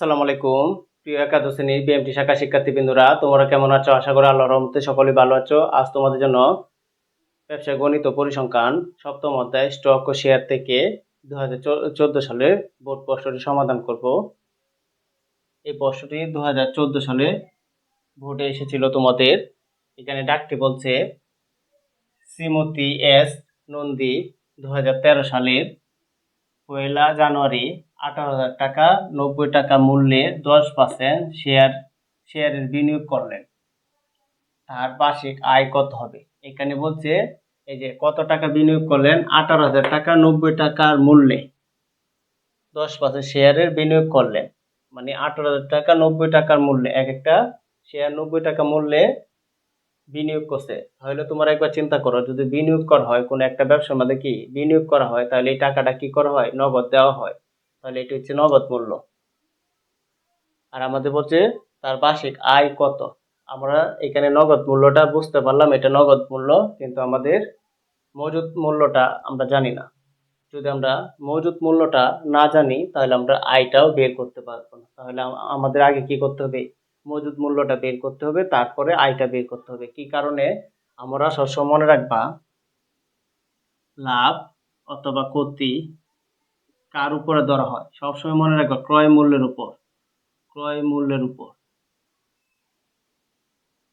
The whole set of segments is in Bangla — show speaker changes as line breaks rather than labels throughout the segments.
আসসালামু আলাইকুম। প্রিয় একাদশ শ্রেণির বিএমটি শাখা শিক্ষার্থীবৃন্দরা, তোমরা কেমন আছো? আশা করি আল্লাহর রহমতে সকলেই ভালো আছো। আজ তোমাদের জন্য ব্যবসা গণিত পরিসংখ্যান সপ্তম অধ্যায় স্টক ও শেয়ার থেকে দু হাজার চোদ্দ সালের বোর্ড প্রশ্নটি সমাধান করব। এই প্রশ্নটি দু হাজার চোদ্দ সালে ভোটে এসেছিল তোমাদের। এখানে ডাকটি বলছে শ্রীমতী এস নন্দী দু হাজার তেরো সালের পয়লা জানুয়ারি আঠারো হাজার টাকা, নব্বই টাকা মূল্যে দশ পার্সেন্ট শেয়ার শেয়ারের বিনিয়োগ করলেন। তার বার্ষিক আয় কত হবে? এখানে বলছে, এই যে কত টাকা বিনিয়োগ করলেন? আঠারো হাজার টাকা, নব্বই টাকার মূল্যে দশ পার্সেন্ট শেয়ারের বিনিয়োগ করলেন। মানে আঠারো হাজার টাকা, নব্বই টাকার মূল্যে এক একটা শেয়ার নব্বই টাকা মূল্যে বিনিয়োগ করছে। তাহলে তোমার একবার চিন্তা করো, যদি বিনিয়োগ করা হয়, কোনো একটা ব্যবসার মধ্যে কি বিনিয়োগ করা হয়, তাহলে এই টাকাটা কি করা হয়? নগদ দেওয়া হয়। তাহলে এটা হচ্ছে নগদ মূল্য। আর আমাদের বলছে, তার বার্ষিক আয় কত? আমরা এখানে নগদ মূল্যটা বুঝতে পারলাম, এটা নগদ মূল্য, কিন্তু আমাদের মজুদ মূল্যটা আমরা জানি না। যদি আমরা মজুদ মূল্যটা না জানি, তাহলে আমরা আয়টাও বের করতে পারব না। তাহলে আম- আমাদের আগে কি করতে হবে? মজুদ মূল্যটা বের করতে হবে, তারপরে আয়টা বের করতে হবে। কি কারণে? আমরা সবসময় মনে রাখবা, লাভ অথবা ক্ষতি কার উপরে ধরা হয়? সবসময় মনে রাখবা, ক্রয় মূল্যের উপর। ক্রয় মূল্যের উপর।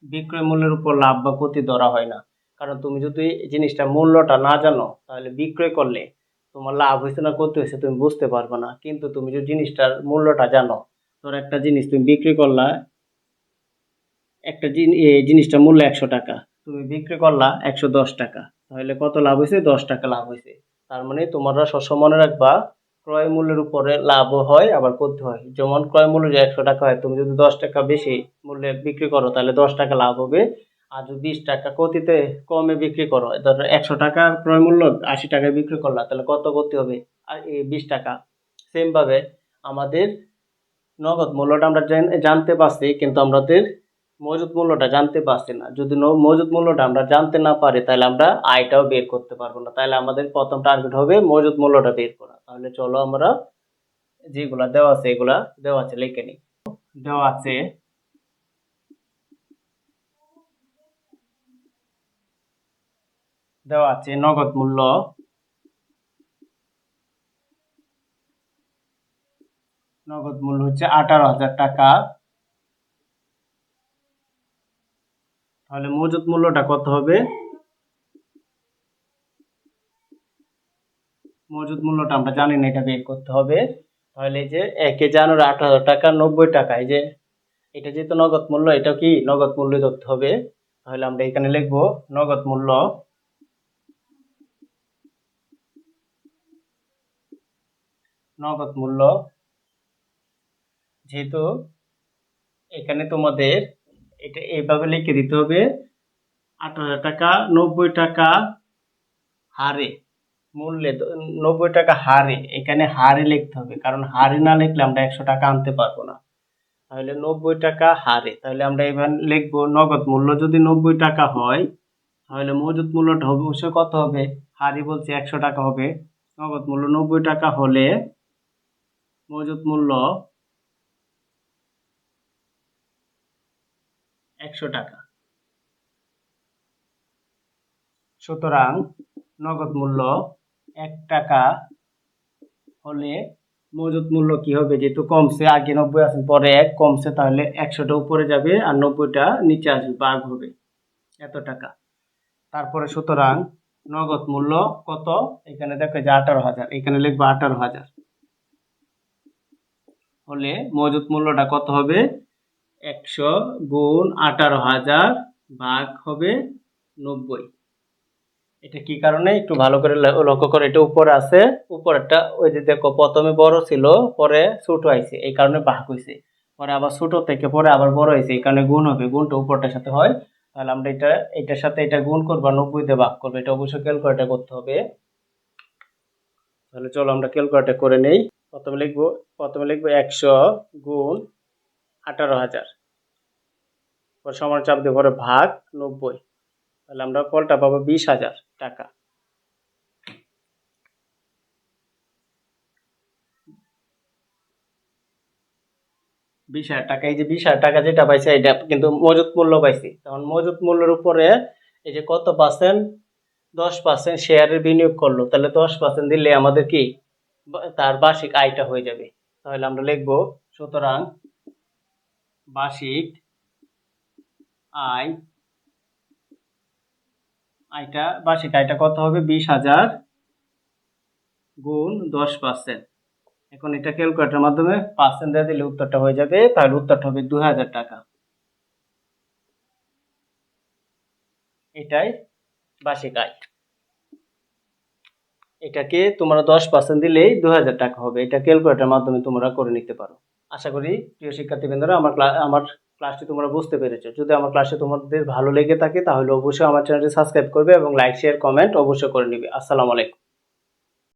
বিক্রয় মূল্যের উপর লাভ বা ক্ষতি ধরা হয় না। কারণ তুমি যদি জিনিসটা মূল্যটা না জানো, তাহলে বিক্রয় করলে তোমার লাভ হয়েছে না ক্ষতি হয়েছে তুমি বুঝতে পারবে না। কিন্তু তুমি যদি জিনিসটার মূল্যটা জানো, ধর একটা জিনিস তুমি বিক্রি করলা, একটা জিনিসটার মূল্য একশো টাকা, তুমি বিক্রি করলা একশো দশ টাকা, তাহলে কত লাভ হয়েছে? দশ টাকা লাভ হয়েছে। তার মানে তোমরা সবসময় মনে রাখবা ক্রয় মূল্যের উপরে লাভও হয়, আবার করতে হয়। যেমন ক্রয় মূল্য যে একশো টাকা হয়, তুমি যদি দশ টাকা বেশি মূল্যে বিক্রি করো, তাহলে দশ টাকা লাভ হবে। আর যদি বিশ টাকা কতিতে কমে বিক্রি করো, ধরো একশো টাকা ক্রয় মূল্য, আশি টাকায় বিক্রি করলা, তাহলে কত করতে হবে? আর এই বিশ টাকা। সেমভাবে আমাদের নগদ মূল্যটা আমরা জানতে পারছি, কিন্তু আমাদের মজুদ মূল্যটা জানতে পারছি না। যদি মজুদ মূল্যটা আমরা জানতে না পারি, তাহলে আমরা আয়টাও বের করতে পারব না। তাহলে আমাদের প্রথম টার্গেট হবে মজুদ মূল্যটা বের করা। তাহলে চলো আমরা যেগুলা দেওয়া আছে, এগুলা দেওয়া আছে, লিখে নিই। দেওয়া আছে দেওয়া আছে নগদ মূল্য নগদ মূল্য হচ্ছে আঠারো হাজার টাকা। তাহলে মজুদ মূল্যটা কত হবে? মজুদ মূল্যটা আমরা জানি না, এটা বের করতে হবে। তাহলে এই যে একে জানুয়ারি আট হাজার টাকা নব্বই টাকা, এই যে এটা যেহেতু নগদ মূল্য এটা কি নগদ মূল্য ধরতে হবে? তাহলে আমরা এখানে লিখব নগদ মূল্য। নগদ মূল্য, যেহেতু এখানে তোমাদের এটা এইভাবে লিখে দিতে হবে। হাজার টাকা, নব্বই টাকা হারে, মূল্যে নব্বই টাকা হারে, এখানে হারে লিখতে হবে, কারণ হারে না লিখলে আমরা একশো টাকা আনতে পারব না। তাহলে নব্বই টাকা হারে, তাহলে আমরা এবার লিখব নগদ মূল্য, যদি নব্বই টাকা হয়, তাহলে মজুদ মূল্যটা হবে অবশ্যই কত হবে? হারি বলছে একশো টাকা হবে। নগদ মূল্য নব্বই টাকা হলে মজুদ মূল্য একশো টাকা। সুতরাং নগদ মূল্য এক টাকা হলে মজুদ মূল্য কি হবে? যেহেতু কমছে, আগে নব্বই আছে পরে এক কমছে, তাহলে একশোটা উপরে যাবে আর নব্বইটা নিচে আসবে, বাঘ হবে এত টাকা। তারপরে সুতরাং নগদ মূল্য কত? এখানে দেখো যে আঠারো হাজার, এখানে লিখব আঠারো হাজার। হলে মজুদ মূল্যটা কত হবে? একশো গুণ আঠারো হাজার ভাগ হবে নব্বই। এটা কি কারণে? একটু ভালো করে লক্ষ্য করে, এটা উপরে আছে। উপরেরটা, ওই যে দেখো, প্রথমে বড় ছিল, পরে ছোট আইছে এই কারণে ভাগ হয়েছে। পরে আবার ছোট থেকে পরে আবার বড় হয়েছে, এই কারণে গুণ হবে, গুণটা উপরটার সাথে হয়। তাহলে আমরা এটা, এটার সাথে এটা গুণ করব আর নব্বই দিয়ে ভাগ করব। এটা অবশ্যই ক্যালকুলেটার করতে হবে। তাহলে চলো আমরা ক্যালকুলেটার করে নেই। প্রথমে লিখব প্রথমে লিখব একশো গুণ আঠারো হাজার। সমান চাপ দিয়ে পরে ভাগ নব্বই। তাহলে আমরা ফলটা পাবো বিশ হাজার টাকা। বিশ হাজার টাকা, এই যে বিশ হাজার টাকা যেটা পাইছে, এটা কিন্তু মজুত মূল্য পাইছি। তখন মজুত মূল্যের উপরে এই যে কত পার্সেন্ট দশ পার্সেন্ট শেয়ারের বিনিয়োগ করল। তাহলে দশ পার্সেন্ট দিলে আমাদের কি? তার বার্ষিক আয়টা হয়ে যাবে। তাহলে আমরা লিখব, সুতরাং বার্ষিক আয়, আয়টা, বার্ষিক আয়টা কত হবে? বিশ হাজার গুণ দশ পার্সেন্ট এখন এটা ক্যালকুলেটরের মাধ্যমে পার্সেন্ট দিয়ে দিলে উত্তরটা হয়ে যাবে, তাহলে উত্তরটা হবে দু হাজার টাকা। এটাই বার্ষিক আয়। এটাকে তোমরা দশ পার্সেন্ট দিলেই দু হাজার টাকা হবে। এটা ক্যালকুলেটরের মাধ্যমে তোমরা করে নিতে পারো। আশা করি প্রিয় শিক্ষার্থীবৃন্দরা, আমার আমার ক্লাসটি তোমরা বুঝতে পেরেছ। যদি আমার ক্লাসে তোমাদের ভালো লেগে থাকে, তাহলে অবশ্যই আমার চ্যানেলটি সাবস্ক্রাইব করবে এবং লাইক শেয়ার কমেন্ট অবশ্যই করে নিবে। আসসালামু আলাইকুম।